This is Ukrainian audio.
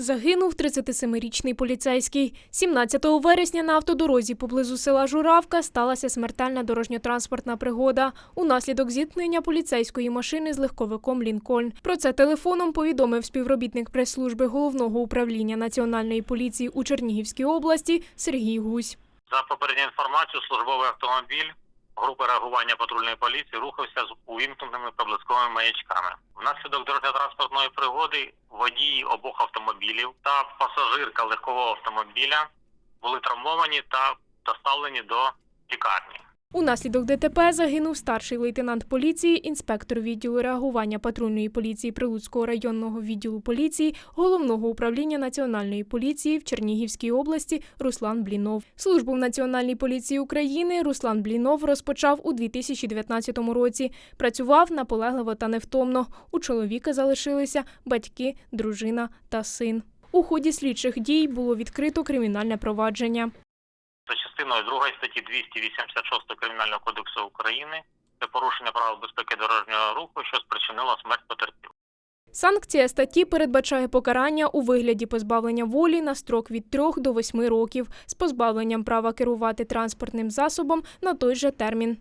Загинув 37-річний поліцейський. 17 вересня на автодорозі поблизу села Журавка сталася смертельна дорожньо-транспортна пригода. Унаслідок зіткнення поліцейської машини з легковиком Лінкольн. Про це телефоном повідомив співробітник прес-служби головного управління національної поліції у Чернігівській області Сергій Гусь. За попередньою інформацією, службовий автомобіль групи реагування патрульної поліції рухався з увімкненими проблисковими маячками. Внаслідок дорожньо-транспортної пригоди водії обох автомобілів та пасажирка легкового автомобіля були травмовані та доставлені до лікарні. Унаслідок ДТП загинув старший лейтенант поліції, інспектор відділу реагування патрульної поліції Прилуцького районного відділу поліції, головного управління національної поліції в Чернігівській області Руслан Блінов. Службу в Національній поліції України Руслан Блінов розпочав у 2019 році. Працював наполегливо та невтомно. У чоловіка залишилися батьки, дружина та син. У ході слідчих дій було відкрито кримінальне провадження. Частиною 2 статті 286 Кримінального кодексу України це порушення правил безпеки дорожнього руху, що спричинило смерть потерпілого. Санкція статті передбачає покарання у вигляді позбавлення волі на строк від 3 до 8 років з позбавленням права керувати транспортним засобом на той же термін.